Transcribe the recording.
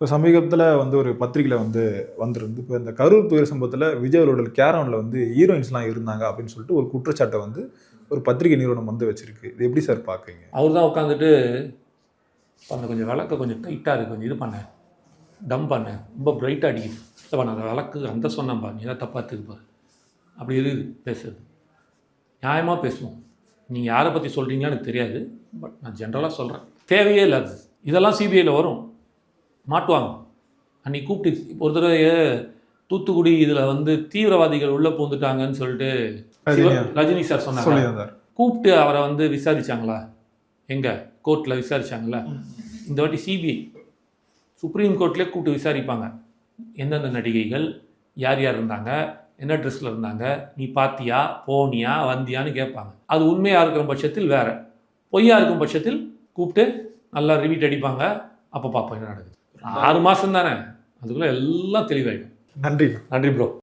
இப்போ சமீபத்தில் வந்து ஒரு பத்திரிகையில் வந்து வந்திருந்து இப்போ இந்த கரூர் துயர் சம்பவத்தில் விஜய் கேரவனில் வந்து ஹீரோயின்ஸ்லாம் இருந்தாங்க அப்படின்னு சொல்லிட்டு ஒரு குற்றச்சாட்டை வந்து ஒரு பத்திரிகை நிறுவனம் வந்து வச்சுருக்கு. இது எப்படி சார் பார்க்குறீங்க அவர் தான் உட்காந்துட்டு அந்த கொஞ்சம் விளக்க கொஞ்சம் டைட்டாக இருக்கு கொஞ்சம் இது பண்ணேன் டம் பண்ணேன் ரொம்ப பிரைட்டாக அடிக்குது இல்லைப்பா நான் அந்த விளக்கு அந்த சொன்னேன்ப்பா நீ தான் தப்பாக இருக்குப்பா அப்படி இருக்குது பேசுறது. நியாயமாக பேசுவோம். நீங்கள் யாரை பற்றி சொல்கிறீங்களான்னு எனக்கு தெரியாது பட் நான் ஜென்ரலாக சொல்கிறேன் தேவையே இல்லை அது இதெல்லாம் சிபிஐயில் வரும். மாட்டுவாங்க. அன்னைக்கு கூப்பிட்டு ஒரு தடவை தூத்துக்குடி இதில் வந்து தீவிரவாதிகள் உள்ளே பூந்துட்டாங்கன்னு சொல்லிட்டு? ரஜினி சார் சொன்னாங்க. கூப்பிட்டு அவரை வந்து விசாரிச்சாங்களா? எங்க? கோர்ட்டில் விசாரிச்சாங்களா இந்த வாட்டி சிபிஐ சுப்ரீம் கோர்ட்லேயே கூப்பிட்டு விசாரிப்பாங்க. எந்தெந்த நடிகைகள் யார் யார் இருந்தாங்க என்ன ட்ரெஸ்ஸில் இருந்தாங்க நீ பாத்தியா போனியா வந்தியான்னு கேட்பாங்க. அது உண்மையாக இருக்கிற பட்சத்தில் வேற. பொய்யா இருக்கும் பட்சத்தில் கூப்பிட்டு நல்லா ரிவீட் அடிப்பாங்க. அப்போ பார்ப்போம் என்ன நடக்குது. ஆறு மாதம் தானே அதுக்குள்ளே எல்லாம் தெளிவாயிடும். நன்றி. நன்றி ப்ரோ